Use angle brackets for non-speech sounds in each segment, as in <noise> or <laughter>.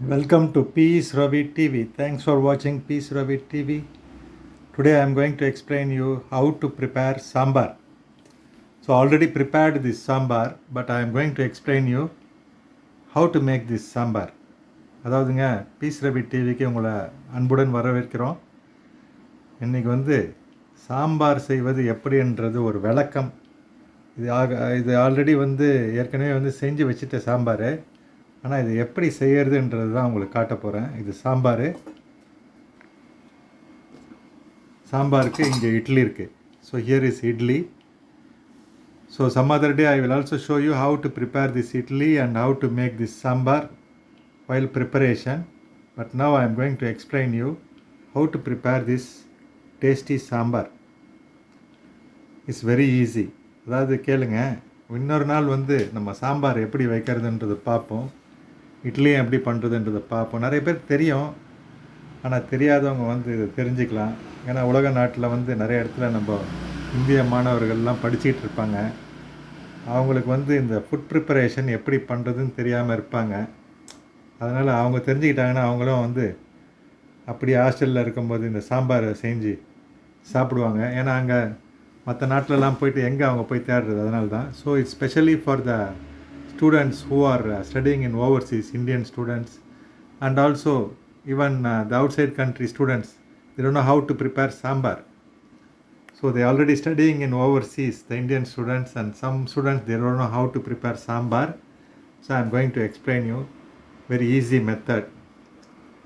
Welcome to Peace Ravi TV. Thanks for watching Peace Ravi TV. Today I am going to explain you how to prepare sambar. So already prepared this sambar, but I am going to explain you how to make this sambar. அதாவதுங்க peace Ravi டிவிக்கு உங்களை அன்புடன் வரவேற்கிறோம் இன்றைக்கி வந்து சாம்பார் செய்வது எப்படின்றது ஒரு விளக்கம் இது ஆக இது ஆல்ரெடி வந்து ஏற்கனவே வந்து செஞ்சு வச்சுட்ட சாம்பார் ஆனால் இது எப்படி செய்யறதுன்றது தான் உங்களுக்கு காட்ட போகிறேன் இது சாம்பார். சாம்பாருக்கு இங்கே இட்லி இருக்குது so here is idli. So some other day I will also show you how to prepare this idli and how to make this sambar while preparation but now I am going to explain you how to prepare this tasty sambar it's very easy அதாவது கேளுங்க. இன்னொரு நாள் வந்து நம்ம சாம்பார் எப்படி வைக்கிறதுன்றது பார்ப்போம். இட்லியும் எப்படி பண்ணுறதுன்றதை பார்ப்போம். நிறைய பேர் தெரியும். ஆனால் தெரியாதவங்க வந்து இதை தெரிஞ்சுக்கலாம். ஏன்னா உலக நாட்டில் வந்து நிறைய இடத்துல நம்ம இந்திய மாணவர்கள்லாம் படிச்சுக்கிட்டு இருப்பாங்க. அவங்களுக்கு வந்து இந்த ஃபுட் ப்ரிப்பரேஷன் எப்படி பண்ணுறதுன்னு தெரியாமல் இருப்பாங்க. அதனால் அவங்க தெரிஞ்சுக்கிட்டாங்கன்னா அவங்களும் வந்து அப்படி ஹாஸ்டலில் இருக்கும்போது இந்த சாம்பாரை செஞ்சு சாப்பிடுவாங்க. ஏன்னா அங்கே மற்ற நாட்டிலலாம் போயிட்டு எங்கே அவங்க போய் தேடுறது? அதனால தான். So it's specially for the students who are studying in overseas Indian students and also even the outside country students they don't know how to prepare sambar so they already studying in overseas the indian students and some students they don't know how to prepare sambar so i'm going to explain you very easy method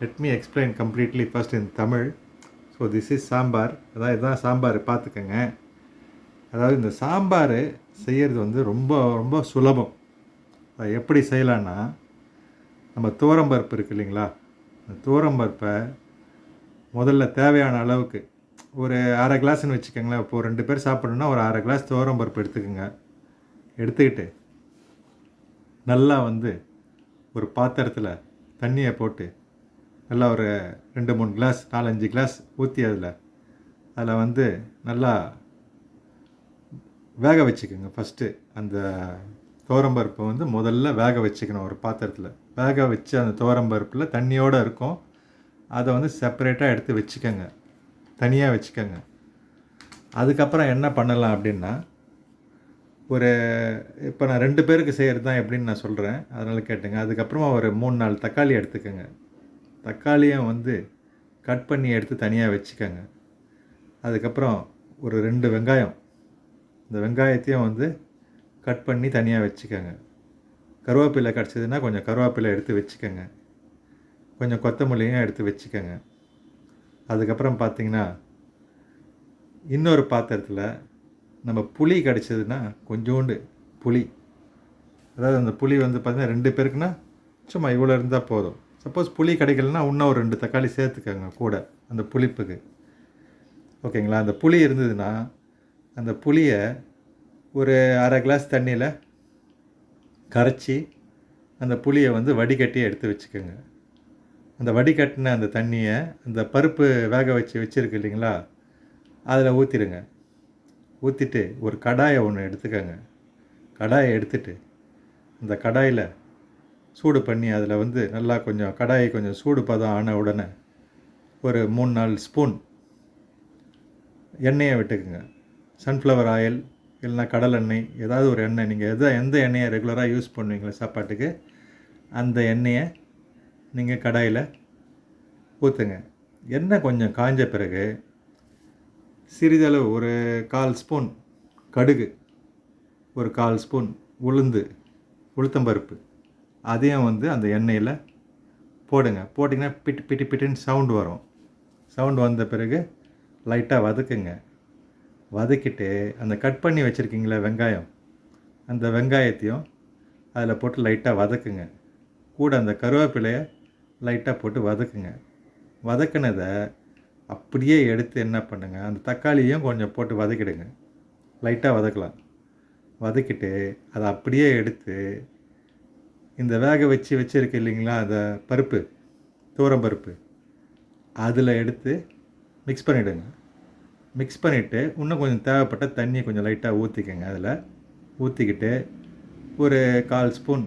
let me explain completely first in tamil so this is sambar அதான் இதுதான் சாம்பார் பார்த்துக்கங்க அதாவது இந்த சாம்பார் செய்கிறது வந்து ரொம்ப ரொம்ப சுலபம் அதை எப்படி செய்யலான்னா நம்ம துவரம்பருப்பு இருக்குது இல்லைங்களா? அந்த துவரம்பருப்பை முதல்ல தேவையான அளவுக்கு ஒரு அரை கிளாஸ்னு வச்சுக்கோங்களேன். இப்போது ரெண்டு பேர் சாப்பிடணுன்னா ஒரு அரை கிளாஸ் துவரம்பருப்பு எடுத்துக்கோங்க. எடுத்துக்கிட்டு நல்லா வந்து ஒரு பாத்திரத்தில் தண்ணியை போட்டு நல்லா ஒரு ரெண்டு மூணு கிளாஸ் நாலஞ்சு கிளாஸ் ஊற்றி அதில் அதில் வந்து நல்லா வேக வச்சுக்கோங்க. ஃபஸ்ட்டு அந்த துவரம்பருப்பை வந்து முதல்ல வேக வச்சுக்கணும் ஒரு பாத்திரத்தில். வேக வச்சு அந்த துவரம்பருப்பில் தண்ணியோடு இருக்கும். அதை வந்து செப்பரேட்டாக எடுத்து வச்சுக்கோங்க. தனியாக வச்சுக்கோங்க. அதுக்கப்புறம் என்ன பண்ணலாம் அப்படின்னா ஒரு இப்போ நான் ரெண்டு பேருக்கு செய்கிறது தான் எப்படின்னு நான் சொல்கிறேன் அதனால் கேட்டுங்க. அதுக்கப்புறமா ஒரு மூணு நாலு தக்காளி எடுத்துக்கோங்க. தக்காளியும் வந்து கட் பண்ணி எடுத்து தனியாக வச்சுக்கோங்க. அதுக்கப்புறம் ஒரு ரெண்டு வெங்காயம். இந்த வெங்காயத்தையும் வந்து கட் பண்ணி தனியாக வச்சுக்கோங்க. கருவேப்பிலை கிடச்சதுன்னா கொஞ்சம் கருவேப்பிலை எடுத்து வச்சுக்கோங்க. கொஞ்சம் கொத்தமல்லியும் எடுத்து வச்சுக்கோங்க. அதுக்கப்புறம் பார்த்திங்கன்னா இன்னொரு பாத்திரத்தில் நம்ம புளி கிடச்சதுன்னா கொஞ்சோண்டு புளி. அதாவது அந்த புளி வந்து பார்த்திங்கன்னா ரெண்டு பேருக்குன்னா சும்மா இவ்வளோ இருந்தால் போதும். சப்போஸ் புளி கிடைக்கலன்னா இன்னும் ஒரு ரெண்டு தக்காளி சேர்த்துக்கோங்க கூட அந்த புளிப்புக்கு. ஓகேங்களா? அந்த புளி இருந்ததுன்னா அந்த புளியை ஒரு அரை கிளாஸ் தண்ணியில் கரைச்சி அந்த புளியை வந்து வடிகட்டி எடுத்து வச்சுக்கோங்க. அந்த வடிகட்டின அந்த தண்ணியை அந்த பருப்பு வேக வச்சு வச்சுருக்கு இல்லைங்களா அதில் ஊற்றிடுங்க ஊற்றிட்டு ஒரு கடாயை ஒன்று எடுத்துக்கோங்க. கடாயை எடுத்துட்டு அந்த கடாயில் சூடு பண்ணி அதில் வந்து நல்லா கொஞ்சம் கடாயை கொஞ்சம் சூடு பதம் ஆன உடனே ஒரு மூணு நாலு ஸ்பூன் எண்ணெயை விட்டுக்குங்க. சன்ஃப்ளவர் ஆயில் இல்லைனா கடல் எண்ணெய் ஏதாவது ஒரு எண்ணெய் நீங்கள் எதை எந்த எண்ணெயை ரெகுலராக யூஸ் பண்ணுவீங்களோ சாப்பாட்டுக்கு அந்த எண்ணெயை நீங்கள் கடாயில் ஊற்றுங்க எண்ணெய் கொஞ்சம் காய்ஞ்ச பிறகு சிறிதளவு ஒரு கால் ஸ்பூன் கடுகு ஒரு கால் ஸ்பூன் உளுந்து உளுத்தம்பருப்பு அதையும் வந்து அந்த எண்ணெயில் போடுங்க. போட்டிங்கன்னா பிட்டு பிட்டு பிட்டுன்னு சவுண்டு வரும். சவுண்டு வந்த பிறகு லைட்டாக வதக்குங்க. வதக்கிட்டு அந்த கட் பண்ணி வச்சுருக்கீங்களே வெங்காயம் அந்த வெங்காயத்தையும் அதில் போட்டு லைட்டாக வதக்குங்க. கூட அந்த கருவேப்பிலையை லைட்டாக போட்டு வதக்குங்க. வதக்குனதை அப்படியே எடுத்து என்ன பண்ணுங்க அந்த தக்காளியும் கொஞ்சம் போட்டு வதக்கிடுங்க. லைட்டாக வதக்கலாம். வதக்கிட்டு அதை அப்படியே எடுத்து இந்த வேக வச்சு வச்சுருக்கு இல்லைங்களா அந்த பருப்பு தூரம் பருப்பு அதில் எடுத்து மிக்ஸ் பண்ணிவிடுங்க மிக்ஸ் பண்ணிவிட்டு இன்னும் கொஞ்சம் தேவைப்பட்ட தண்ணியை கொஞ்சம் லைட்டாக ஊற்றிக்கோங்க அதில். ஊற்றிக்கிட்டு ஒரு கால் ஸ்பூன்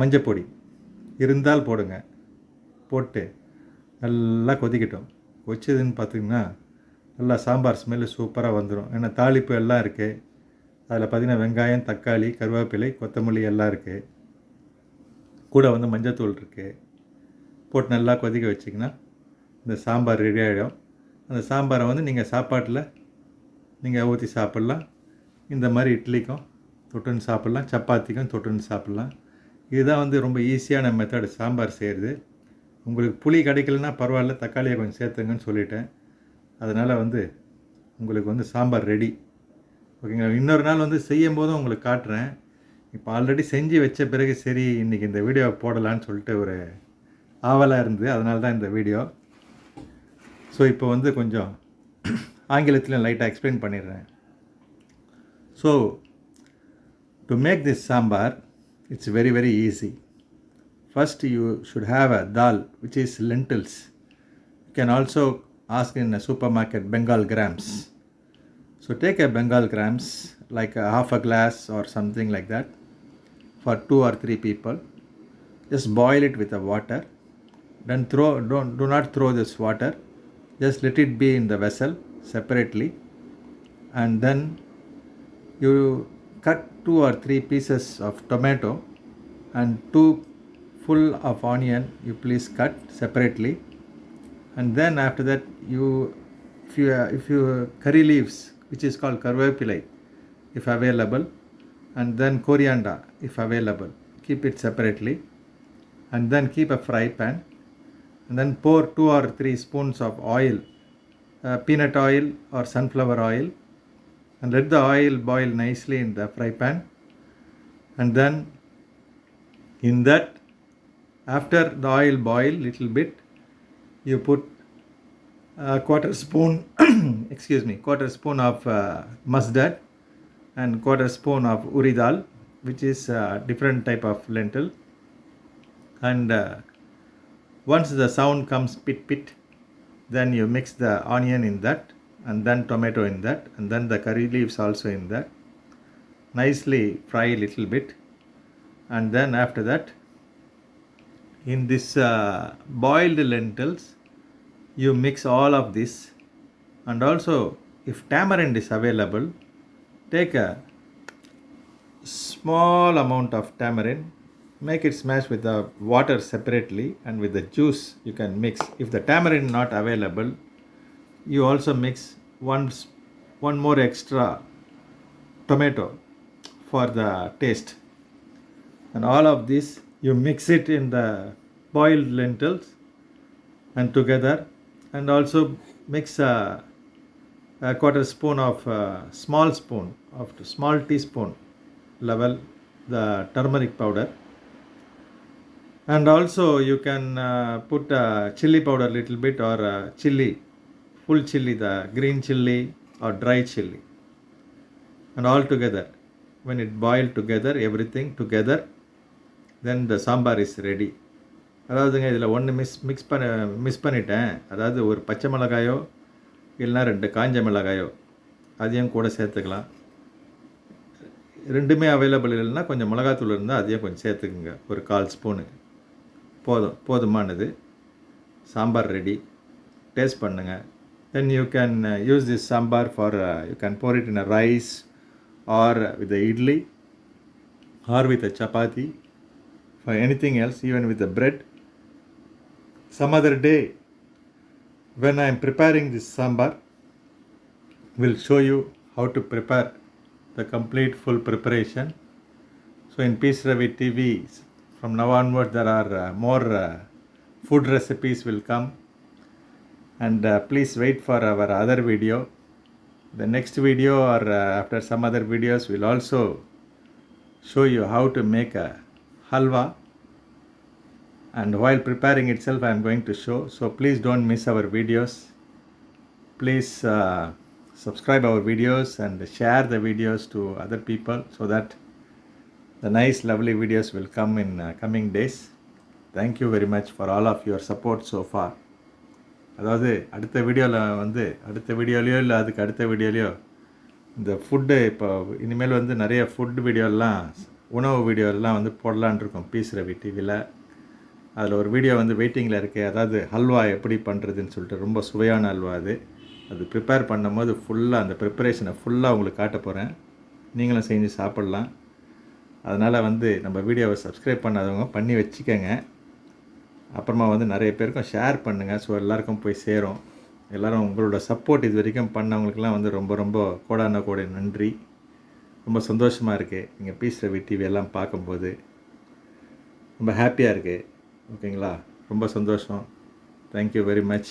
மஞ்சப்பொடி இருந்தால் போடுங்க. போட்டு நல்லா கொதிக்கட்டும். கொச்சதுன்னு பார்த்தீங்கன்னா நல்லா சாம்பார் ஸ்மெல்லு சூப்பராக வந்துடும் ஏன்னா தாளிப்பு எல்லாம் இருக்குது அதில் பார்த்தீங்கன்னா வெங்காயம் தக்காளி கருவேப்பிலை கொத்தமல்லி எல்லாம் இருக்குது கூட வந்து மஞ்சத்தூள் இருக்குது போட்டு நல்லா கொதிக்க வச்சிங்கன்னா இந்த சாம்பார் ரெடி ஆகிடும் அந்த சாம்பாரை வந்து நீங்கள் சாப்பாட்டில் நீங்கள் ஊற்றி சாப்பிட்லாம். இந்த மாதிரி இட்லிக்கும் தொட்டுன்னு சாப்பிட்லாம் சப்பாத்திக்கும் தொட்டுன்னு சாப்பிட்லாம். இதுதான் வந்து ரொம்ப ஈஸியான மெத்தடு சாம்பார் செய்கிறது உங்களுக்கு புளி கிடைக்கலன்னா பரவாயில்ல தக்காளியை கொஞ்சம் சேர்த்துங்கன்னு சொல்லிட்டேன். அதனால் வந்து உங்களுக்கு வந்து சாம்பார் ரெடி ஓகேங்களா? இன்னொரு நாள் வந்து செய்யும் போதும் உங்களுக்கு காட்டுறேன். இப்போ ஆல்ரெடி செஞ்சு வச்ச பிறகு சரி இன்றைக்கி இந்த வீடியோ போடலான்னு சொல்லிட்டு ஒரு ஆவலாக இருந்தது. அதனால தான் இந்த வீடியோ ஸோ இப்போ வந்து கொஞ்சம் ஆங்கிலத்தில் லைட்டாக எக்ஸ்பிளைன் பண்ணிடுறேன் so to make this sambar it's very very easy First, you should have a dal, which is lentils. You can also ask in a supermarket Bengal grams. So, take a Bengal grams, like a half a glass or something like that, for two or three people. Just boil it with the water. Then throw, don't, do not throw this water. Just let it be in the vessel separately. And then you cut two or three pieces of tomato and two full of onion you please cut separately. And then after that you if you if you curry leaves which is called karvepilai if available and then coriander if available. Keep it separately. And then keep a fry pan and then pour two or three spoons of oil uh, peanut oil or sunflower oil. And let the oil boil nicely in the fry pan. And then in that after the oil boil little bit you put a quarter spoon <coughs> excuse me quarter spoon of uh, mustard and quarter spoon of uridal which is a different type of lentil. And uh, once the sound comes pit pit then you mix the onion in that and then tomato in that and then the curry leaves also in that. Nicely fry a little bit. And then after that in this uh, boiled lentils you mix all of this. And also if tamarind is available take a small amount of tamarind make it smash with the water separately and with the juice you can mix. If the tamarind not available you also mix one one more extra tomato for the taste. And all of this you mix it in the boiled lentils and together. And also mix a, a quarter spoon of uh, small spoon of small teaspoon level the turmeric powder and also you can uh, put uh, chili powder little bit or uh, chili full chili the green chili or dry chili and all together when it boil together everything together then the sambar is ready அதாவதுங்க இதில் ஒன்று miss mix பண்ண miss பண்ணிட்டேன் அதாவது ஒரு பச்சை மிளகாயோ இல்லைன்னா ரெண்டு காஞ்ச மிளகாயோ அதையும் கூட சேர்த்துக்கலாம் ரெண்டுமே அவைலபிள் இல்லைன்னா கொஞ்சம் மிளகாத்தூள் இருந்தால் அதையும் கொஞ்சம் சேர்த்துக்குங்க ஒரு கால் ஸ்பூனு போதும் போதுமானது சாம்பார் ரெடி டேஸ்ட் பண்ணுங்கள் then you can use this sambar for you can pour it in a rice or with idli or with a chapati for anything else even with bread some other day when I am preparing this sambar will show you how to prepare the complete full preparation. So in Peace Ravi TV's from now onward there are uh, more uh, food recipes will come. And uh, please wait for our other video. The next video or after some other videos will also show you how to make a halwa. And while preparing itself i am going to show. So please don't miss our videos. Please uh, subscribe our videos and share the videos to other people so that the nice lovely videos will come in uh, coming days. Thank you very much for all of your support so அதாவது அடுத்த வீடியோவில் வந்து அடுத்த வீடியோலையோ இல்லை அதுக்கு அடுத்த வீடியோலையோ இந்த food இப்போ இனிமேல் வந்து நிறைய ஃபுட் வீடியோலாம் உணவு வீடியோலாம் வந்து போடலான் இருக்கோம். பீஸ் ரவி டிவியில் அதில் ஒரு வீடியோ வந்து வெயிட்டிங்கில் இருக்குது அதாவது ஹல்வா எப்படி பண்ணுறதுன்னு சொல்லிட்டு ரொம்ப சுவையான ஹல்வா அது. அது ப்ரிப்பேர் பண்ணும்போது ஃபுல்லாக அந்த ப்ரிப்பரேஷனை ஃபுல்லாக உங்களுக்கு காட்ட போகிறேன் நீங்களும் செஞ்சு சாப்பிட்லாம். அதனால் வந்து நம்ம வீடியோவை சப்ஸ்கிரைப் பண்ணாதவங்க பண்ணி வச்சுக்கோங்க. அப்புறமா வந்து நிறைய பேருக்கும் ஷேர் பண்ணுங்கள் ஸோ எல்லாருக்கும் போய் சேரும். எல்லோரும் உங்களோட சப்போர்ட் இது வரைக்கும் பண்ணவங்களுக்கெல்லாம் வந்து ரொம்ப ரொம்ப கோடான கோடி நன்றி. ரொம்ப சந்தோஷமாக இருக்குது நீங்கள் பீஸ் ரவி டிவி எல்லாம் பார்க்கும்போது. ரொம்ப ஹாப்பியாக இருக்குது ஓகேங்களா ரொம்ப சந்தோஷம். தேங்க்யூ வெரி மச்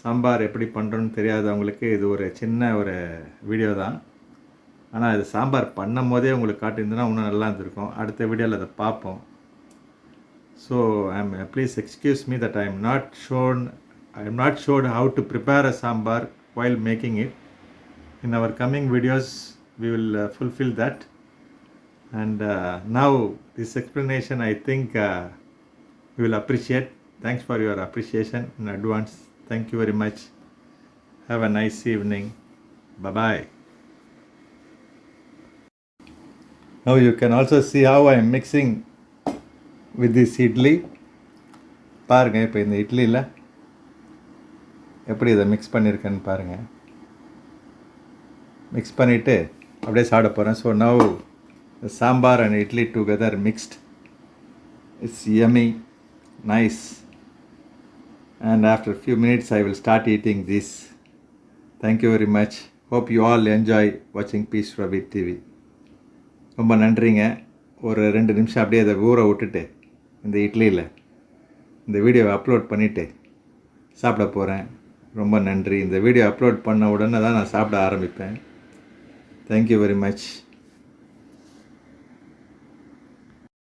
சாம்பார் எப்படி பண்ணுறோன்னு தெரியாதவங்களுக்கு இது ஒரு சின்ன ஒரு வீடியோ தான். ஆனால் இது சாம்பார் பண்ணும் போதே உங்களுக்கு காட்டியிருந்ததுன்னா இன்னும் நல்லா இருந்திருக்கும் அடுத்த வீடியோவில் அதை பார்ப்போம் so I am please excuse me that I am not shown I am not showed how to prepare a sambar while making it in our coming videos we will uh, fulfill that and uh, now this explanation i think uh, you will appreciate thanks for your appreciation in advance thank you very much have a nice evening bye bye now you can also see how i am mixing with this idli. பாருங்க இப்போ இந்த இட்லியில் எப்படி இதை mix பண்ணியிருக்கேன்னு பாருங்கள் mix பண்ணிவிட்டு அப்படியே சாப்பிட போகிறேன் so now sambar and idli together mixed it's Amy nice and after few minutes I will start eating this thank you very much hope you all enjoy வாட்சிங் பீஸ் ரவி டிவி ரொம்ப நன்றிங்க. ஒரு ரெண்டு நிமிஷம் அப்படியே அதை ஊற விட்டுட்டு இந்த இட்லியில் இந்த வீடியோவை அப்லோட் பண்ணிவிட்டு சாப்பிட போகிறேன் ரொம்ப நன்றி. இந்த வீடியோ அப்லோட் பண்ண உடனே தான் நான் சாப்பிட ஆரம்பிப்பேன். Thank you very much